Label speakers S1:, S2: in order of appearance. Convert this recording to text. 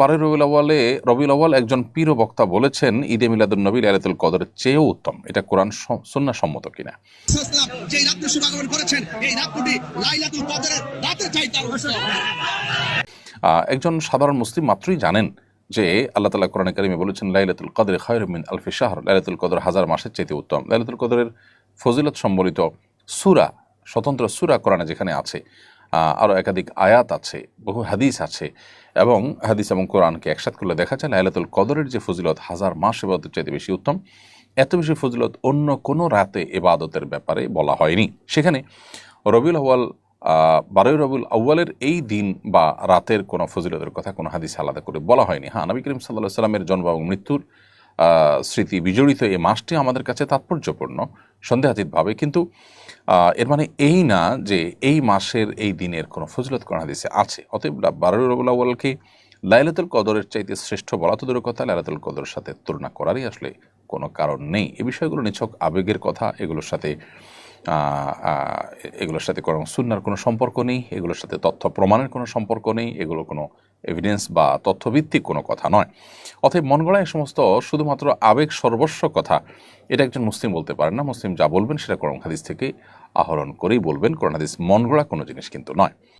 S1: বারোই রবিউল আওয়ালে রবিউল আওয়াল একজন পীর বক্তা বলেছেন ঈদে মিলাদুল নবী লাইলাতুল কদরের চেয়েও উত্তম। এটা কোরআন সন্না সম্মত কিনা। একজন সাধারণ মুসলিম মাত্রই জানেন যে আল্লাহ তালা কোরআন কারিমে বলেছেন লাইলাতুল কদরে খয়রমিন আলফি শাহর। লাইলাতুল কদর হাজার মাসের চাইতে উত্তম। লাইলাতুল কদরের ফজিলত সম্বলিত সুরা স্বতন্ত্র সুরা কোরআনে যেখানে আছে আরও একাধিক আয়াত আছে, বহু হাদিস আছে, এবং হাদিস এবং কোরআনকে একসাথ করলে দেখা যায় লাইলাতুল কদরের যে ফজিলত হাজার মাস এবাদতের চাইতে বেশি উত্তম, এত বেশি ফজিলত অন্য কোনো রাতে এবাদতের ব্যাপারে বলা হয়নি। সেখানে রবিউল আউয়াল বারোই রবিউল আউ্বালের এই দিন বা রাতের কোনো ফজিলতের কথা কোনো হাদিস আলাদা করে বলা হয়নি। হ্যাঁ নবী করিম সাল্লাহ সাল্লামের জন্ম এবং মৃত্যুর স্মৃতি বিজড়িত এই মাসটি আমাদের কাছে তাৎপর্যপূর্ণ, সন্দেহাতীতভাবে। কিন্তু এর মানে এই না যে এই মাসের এই দিনের কোনো ফজলত কোন হাদিসে আছে। অতএব বারোই রবিউল আউ্বালকে লাইলাতুল কদরের চাইতে শ্রেষ্ঠ বলা তো কথা, লাইলাতুল কদরের সাথে তুলনা করারই আসলে কোনো কারণ নেই। এ বিষয়গুলো নিছক আবেগের কথা, এগুলোর সাথে এগুলোর সাথে কোনো সুন্নার কোনো সম্পর্ক নেই, এগুলোর সাথে তথ্য প্রমাণের কোনো সম্পর্ক নেই, এগুলো কোনো এভিডেন্স বা তথ্যভিত্তিক কোনো কথা নয়। অতএব মন গড়া এই সমস্ত শুধুমাত্র আবেগ সর্বস্ব কথা। এটা একজন মুসলিম বলতে পারেন না। মুসলিম যা বলবেন সেটা কোরআন হাদিস থেকে আহরণ করেই বলবেন। কোরআন হাদিস মন গড়া কোনো জিনিস কিন্তু নয়।